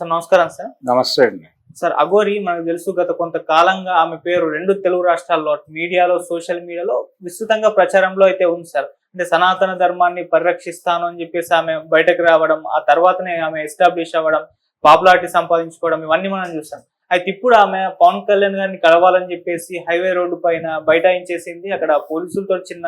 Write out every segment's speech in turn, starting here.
Sir నమస్కారం sir. నమస్తే అండి. సార్ అఘోరి మనకు తెలుసు గత కొంతకాలంగా ఆమె పేరు రెండు తెలుగు రాష్ట్రాల్లో మీడియాలో సోషల్ మీడియాలో విస్తృతంగా ప్రచారంలో అయితే ఉంది సార్. అంటే సనాతన ధర్మాన్ని పరిరక్షిస్తాను అని చెప్పేసి ఆమె బయటకు రావడం ఆ తర్వాతనే ఆమె ఎస్టాబ్లిష్ అవ్వడం పాపులారిటీ సంపాదించుకోవడం ఇవన్నీ మనం చూసాం. అయితే ఇప్పుడు ఆమె పవన్ కళ్యాణ్ గారిని కలవాలని చెప్పేసి హైవే రోడ్డు పైన బైఠాయించేసింది. అక్కడ పోలీసులతో చిన్న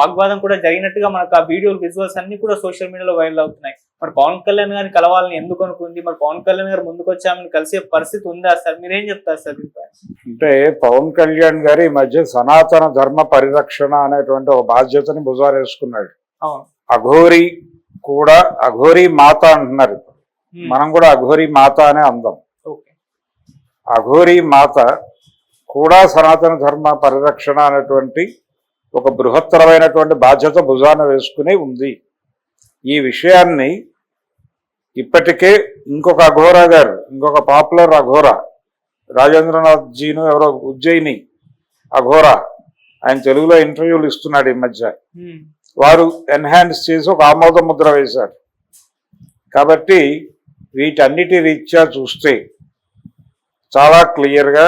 వాగ్వాదం కూడా జరిగినట్టుగా మనకు ఆ వీడియో విజువల్స్ అన్ని కూడా సోషల్ మీడియాలో వైరల్ అవుతున్నాయి. మరి పవన్ కళ్యాణ్ గారిని కలవాలని ఎందుకు అనుకుంది? మరి పవన్ కళ్యాణ్ గారు ముందుకు వచ్చి ఆమెను కలిసే పరిస్థితి ఉందా సార్? మీరేం చెప్తారు సార్ అంటే పవన్ కళ్యాణ్ గారు ఈ మధ్య సనాతన ధర్మ పరిరక్షణ అనేటువంటి ఒక బాధ్యతని భుజారేసుకున్నాడు అఘోరి కూడా అఘోరి మాత అంటున్నారు. మనం కూడా అఘోరి మాత అనే అందాం. అఘోరి మాత కూడా సనాతన ధర్మ పరిరక్షణ అనేటువంటి ఒక బృహత్తరమైనటువంటి బాధ్యత భుజాన వేసుకుని ఉంది. ఈ విషయాన్ని ఇప్పటికే ఇంకొక అఘోరా గారు ఇంకొక పాపులర్ అఘోరా రాజేంద్రనాథ్ జీను ఎవరో ఉజ్జయిని అఘోరా ఆయన తెలుగులో ఇంటర్వ్యూలు ఇస్తున్నాడు ఈ మధ్య. వారు ఎన్హాన్స్ చేసి ఒక ఆమోద ముద్ర వేశారు. కాబట్టి వీటన్నిటి రీత్యా చూస్తే చాలా క్లియర్గా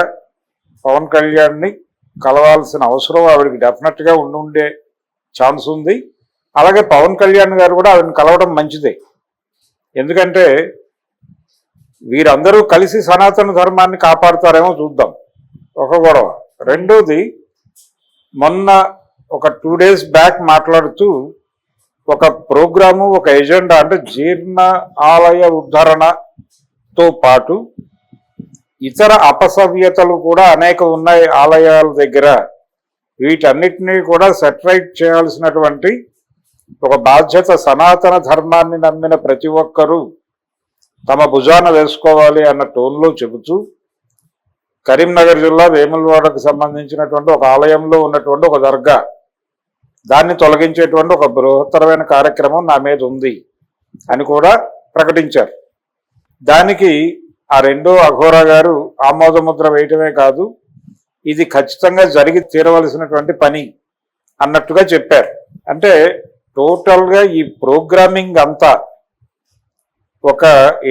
పవన్ కళ్యాణ్ని కలవాల్సిన అవసరం ఆవిడకి డెఫినెట్గా ఉండి ఉండే ఛాన్స్ ఉంది. అలాగే పవన్ కళ్యాణ్ గారు కూడా ఆవిడని కలవడం మంచిదే. ఎందుకంటే వీరందరూ కలిసి సనాతన ధర్మాన్ని కాపాడుతారేమో చూద్దాం. ఒక గొడవ. రెండోది మొన్న ఒక టూ డేస్ బ్యాక్ మాట్లాడుతూ ఒక ప్రోగ్రాము ఒక ఎజెండా అంటే జీర్ణ ఆలయ ఉద్ధరణతో పాటు ఇతర అపసవ్యతలు కూడా అనేక ఉన్నాయి ఆలయాల దగ్గర. వీటన్నిటినీ కూడా సెటరైట్ చేయాల్సినటువంటి ఒక బాధ్యత సనాతన ధర్మాన్ని నమ్మిన ప్రతి ఒక్కరూ తమ భుజాన వేసుకోవాలి అన్న టోన్లో చెబుతూ కరీంనగర్ జిల్లా వేములవాడకు సంబంధించినటువంటి ఒక ఆలయంలో ఉన్నటువంటి ఒక దర్గా దాన్ని తొలగించేటువంటి ఒక బృహత్తరమైన కార్యక్రమం నా మీద ఉంది అని కూడా ప్రకటించారు. దానికి ఆ రెండో అఘోరా గారు ఆమోదముద్ర వేయటమే కాదు ఇది ఖచ్చితంగా జరిగి తీరవలసినటువంటి పని అన్నట్టుగా చెప్పారు. అంటే టోటల్గా ఈ ప్రోగ్రామింగ్ అంతా ఒక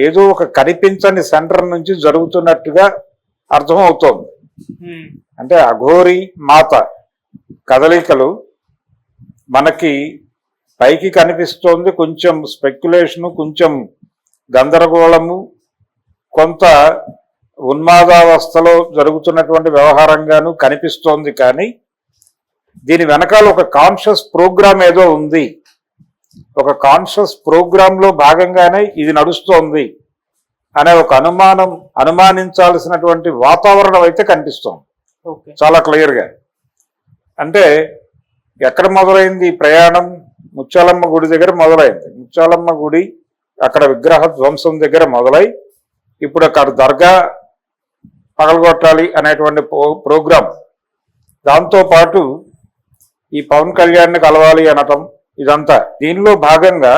ఏదో ఒక కనిపించని సెంటర్ నుంచి జరుగుతున్నట్టుగా అర్థమవుతోంది హ్మ్. అంటే అఘోరి మాత కదలికలు మనకి పైకి కనిపిస్తోంది కొంచెం స్పెక్యులేషను కొంచెం గందరగోళము కొంత ఉన్మాదావస్థలో జరుగుతున్నటువంటి వ్యవహారంగాను కనిపిస్తోంది కానీ దీని వెనకాల ఒక కాన్షియస్ ప్రోగ్రామ్ ఏదో ఉంది. ఒక కాన్షియస్ ప్రోగ్రామ్లో భాగంగానే ఇది నడుస్తోంది అనే ఒక అనుమానం అనుమానించాల్సినటువంటి వాతావరణం అయితే కనిపిస్తోంది. చాలా క్లియర్గా అంటే ఎక్కడ మొదలైంది ఈ ప్రయాణం? ముత్యాలమ్మ గుడి దగ్గర మొదలైంది. ముత్యాలమ్మ గుడి అక్కడ విగ్రహ ధ్వంసం దగ్గర మొదలై ఇప్పుడు అక్కడ దర్గా పగలగొట్టాలి అనేటువంటి ప్రో- ప్రోగ్రాం. దాంతో పాటు ఈ పవన్ కళ్యాణ్ని కలవాలి అనటం ఇదంతా. దీనిలో భాగంగా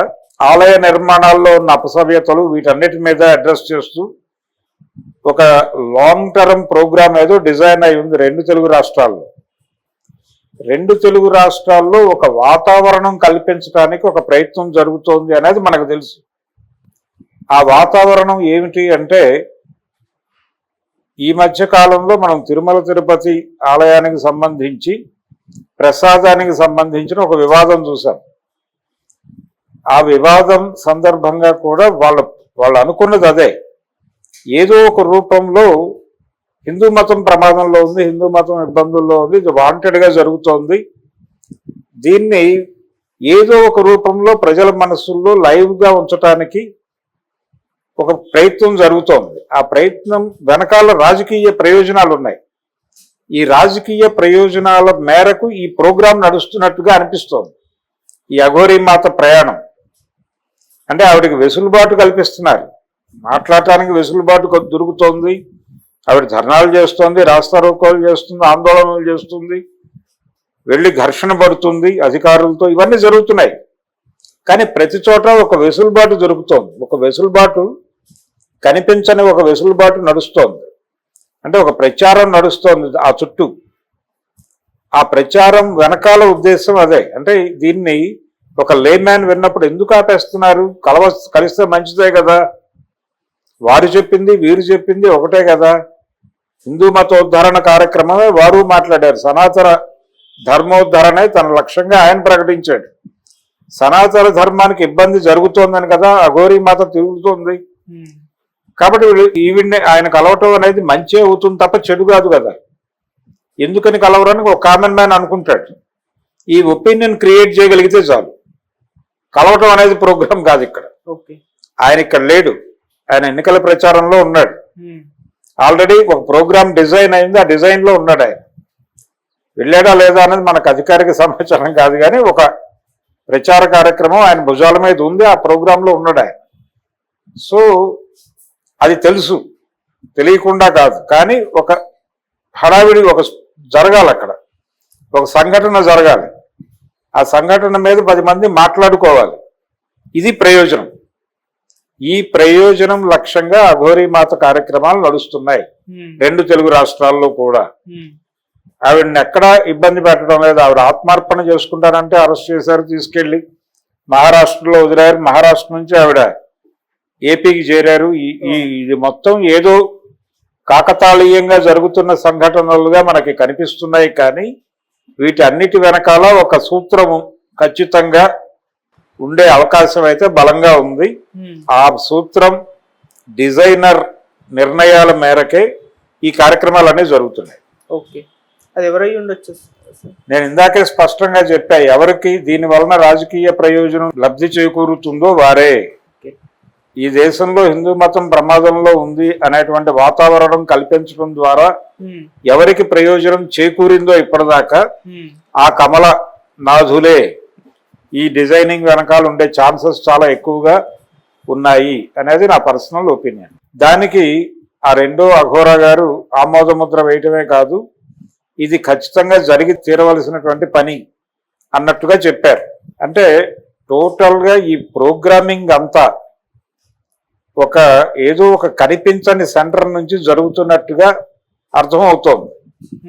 ఆలయ నిర్మాణాల్లో ఉన్న అపసవ్యతలు వీటన్నిటి మీద అడ్రస్ చేస్తూ ఒక లాంగ్ టర్మ్ ప్రోగ్రామ్ ఏదో డిజైన్ అయి ఉంది రెండు తెలుగు రాష్ట్రాల్లో. రెండు తెలుగు రాష్ట్రాల్లో ఒక వాతావరణం కల్పించడానికి ఒక ప్రయత్నం జరుగుతోంది అనేది మనకు తెలుసు. ఆ వాతావరణం ఏమిటి అంటే ఈ మధ్య కాలంలో మనం తిరుమల తిరుపతి ఆలయానికి సంబంధించి ప్రసాదానికి సంబంధించిన ఒక వివాదం చూశాం. ఆ వివాదం సందర్భంగా కూడా వాళ్ళ వాళ్ళు అనుకున్నది అదే. ఏదో ఒక రూపంలో హిందూ మతం ప్రమాదంలో ఉంది హిందూ మతం ఇబ్బందుల్లో ఉంది ఇది వాంటెడ్గా జరుగుతోంది. దీన్ని ఏదో ఒక రూపంలో ప్రజల మనసుల్లో లైవ్గా ఉంచటానికి ఒక ప్రయత్నం జరుగుతోంది. ఆ ప్రయత్నం వెనకాల రాజకీయ ప్రయోజనాలు ఉన్నాయి ఈ రాజకీయ ప్రయోజనాల మేరకు ఈ ప్రోగ్రాం నడుస్తున్నట్టుగా అనిపిస్తోంది. ఈ అఘోరీ మాత ప్రయాణం. అంటే ఆవిడకి వెసులుబాటు కల్పిస్తున్నారు. మాట్లాడటానికి వెసులుబాటు దొరుకుతోంది. ఆవిడ ధర్నాలు చేస్తోంది రాస్తారోకోలు చేస్తుంది ఆందోళనలు చేస్తుంది. వెళ్ళి ఘర్షణ పడుతుంది అధికారులతో. ఇవన్నీ జరుగుతున్నాయి. కానీ ప్రతి చోట ఒక వెసులుబాటు దొరుకుతోంది. ఒక వెసులుబాటు కనిపించని ఒక వెసులుబాటు నడుస్తోంది. అంటే ఒక ప్రచారం నడుస్తోంది ఆ చుట్టూ. ఆ ప్రచారం వెనకాల ఉద్దేశం అదే. అంటే దీన్ని ఒక లేమ్యాన్ విన్నప్పుడు ఎందుకు ఆపేస్తున్నారు? కలవ కలిస్తే మంచిదే కదా. వారు చెప్పింది వీరు చెప్పింది ఒకటే కదా. హిందూ మతోద్ధరణ కార్యక్రమమే వారు మాట్లాడారు. సనాతన ధర్మోద్ధరణే తన లక్ష్యంగా ఆయన ప్రకటించాడు. సనాతన ధర్మానికి ఇబ్బంది జరుగుతోందని కదా అఘోరీ మాత తిరుగుతోంది. కాబట్టి ఈవిడ్ని ఆయన కలవటం అనేది మంచి అవుతుంది తప్ప చెడు కాదు కదా. ఎందుకని కలవరని ఒక కామన్ మ్యాన్ అనుకుంటాడు. ఈ ఒపీనియన్ క్రియేట్ చేయగలిగితే చాలు. కలవటం అనేది ప్రోగ్రామ్ కాదు ఇక్కడ. ఆయన ఇక్కడ లేడు. ఆయన ఎన్నికల ప్రచారంలో ఉన్నాడు. ఆల్రెడీ ఒక ప్రోగ్రామ్ డిజైన్ అయింది. ఆ డిజైన్లో ఉన్నాడు ఆయన. వెళ్ళాడా లేదా అనేది మనకు అధికారిక సమాచారం కాదు కానీ ఒక ప్రచార కార్యక్రమం ఆయన భుజాల మీద ఉంది. ఆ ప్రోగ్రామ్లో ఉన్నాడు ఆయన. సో అది తెలుసు. తెలియకుండా కాదు. కానీ ఒక హడావిడి ఒక జరగాలి అక్కడ. ఒక సంఘటన జరగాలి. ఆ సంఘటన మీద పది మంది మాట్లాడుకోవాలి. ఇది ప్రయోజనం. ఈ ప్రయోజనం లక్ష్యంగా అఘోరీ మాత కార్యక్రమాలు నడుస్తున్నాయి. రెండు తెలుగు రాష్ట్రాల్లో కూడా. ఆవిడని ఎక్కడా ఇబ్బంది పెట్టడం లేదు. ఆవిడ ఆత్మార్పణ చేసుకుంటారంటే అరెస్ట్ చేశారు తీసుకెళ్ళి మహారాష్ట్రలో వదిలారు. మహారాష్ట్ర నుంచి ఆవిడ ఏపీకి చేరారు. ఈ- ఇది మొత్తం ఏదో కాకతాళీయంగా జరుగుతున్న సంఘటనలుగా మనకి కనిపిస్తున్నాయి కానీ వీటి అన్నిటి వెనకాల ఒక సూత్రము ఖచ్చితంగా ఉండే అవకాశం అయితే బలంగా ఉంది. ఆ సూత్రం డిజైనర్ నిర్ణయాల మేరకే ఈ కార్యక్రమాలన్నీ జరుగుతున్నాయి. ఓకే. అది ఎవరై ఉండొచ్చు? సార్? నేను ఇందాకే స్పష్టంగా చెప్పా ఎవరికి దీని వలన రాజకీయ ప్రయోజనం లబ్ధి చేకూరుతుందో వారే. ఈ దేశంలో హిందూ మతం ప్రమాదంలో ఉంది అనేటువంటి వాతావరణం కల్పించడం ద్వారా ఎవరికి ప్రయోజనం చేకూరిందో ఇప్పటిదాకా ఆ కమల నాథులే ఈ డిజైనింగ్ వెనకాల ఉండే ఛాన్సెస్ చాలా ఎక్కువగా ఉన్నాయి అనేది నా పర్సనల్ ఒపీనియన్. దానికి ఆ రెండో అఘోరా గారు ఆమోద ముద్ర వేయటమే కాదు ఇది ఖచ్చితంగా జరిగి తీరవలసినటువంటి పని అన్నట్టుగా చెప్పారు. అంటే టోటల్గా ఈ ప్రోగ్రామింగ్ అంతా ఒక ఏదో ఒక కనిపించని సెంటర్ నుంచి జరుగుతున్నట్టుగా అర్థమవుతోంది.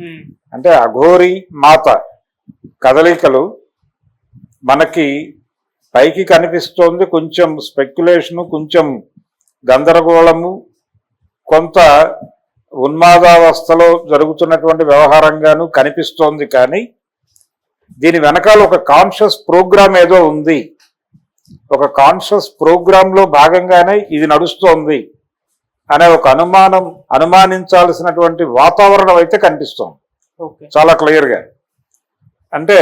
ఉమ్, అంటే అఘోరి మాత కదలికలు మనకి పైకి కనిపిస్తోంది. కొంచెం స్పెక్యులేషను కొంచెం గందరగోళము కొంత ఉన్మాదావస్థలో జరుగుతున్నటువంటి వ్యవహారంగాను కనిపిస్తోంది. కానీ దీని వెనకాల ఒక కాన్షియస్ ప్రోగ్రామ్ ఏదో ఉంది. ఒక కాన్షియస్ ప్రోగ్రామ్లో భాగంగానే ఇది నడుస్తోంది అనే ఒక అనుమానం అనుమానించాల్సినటువంటి వాతావరణం అయితే కనిపిస్తోంది. చాలా క్లియర్గా అంటే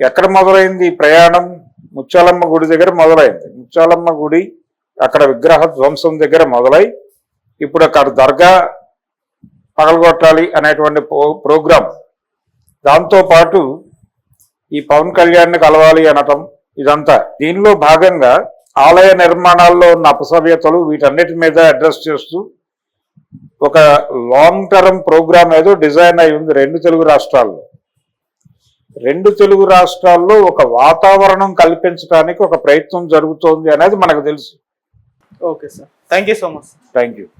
ఎక్కడ మొదలైంది ఈ ప్రయాణం? ముత్యాలమ్మ గుడి దగ్గర మొదలైంది. ముత్యాలమ్మ గుడి అక్కడ విగ్రహ ధ్వంసం దగ్గర మొదలై ఇప్పుడు అక్కడ దర్గా పగలగొట్టాలి అనేటువంటి ప్రో- ప్రోగ్రాం. దాంతో పాటు ఈ పవన్ కళ్యాణ్ని కలవాలి అనటం ఇదంతా. దీనిలో భాగంగా ఆలయ నిర్మాణాల్లో ఉన్న అపసవ్యతలు వీటన్నిటి మీద అడ్రస్ చేస్తూ ఒక లాంగ్ టర్మ్ ప్రోగ్రామ్ ఏదో డిజైన్ అయి ఉంది రెండు తెలుగు రాష్ట్రాల్లో. రెండు తెలుగు రాష్ట్రాల్లో ఒక వాతావరణం కల్పించడానికి ఒక ప్రయత్నం జరుగుతోంది అనేది మనకు తెలుసు. Okay sir thank you so much thank you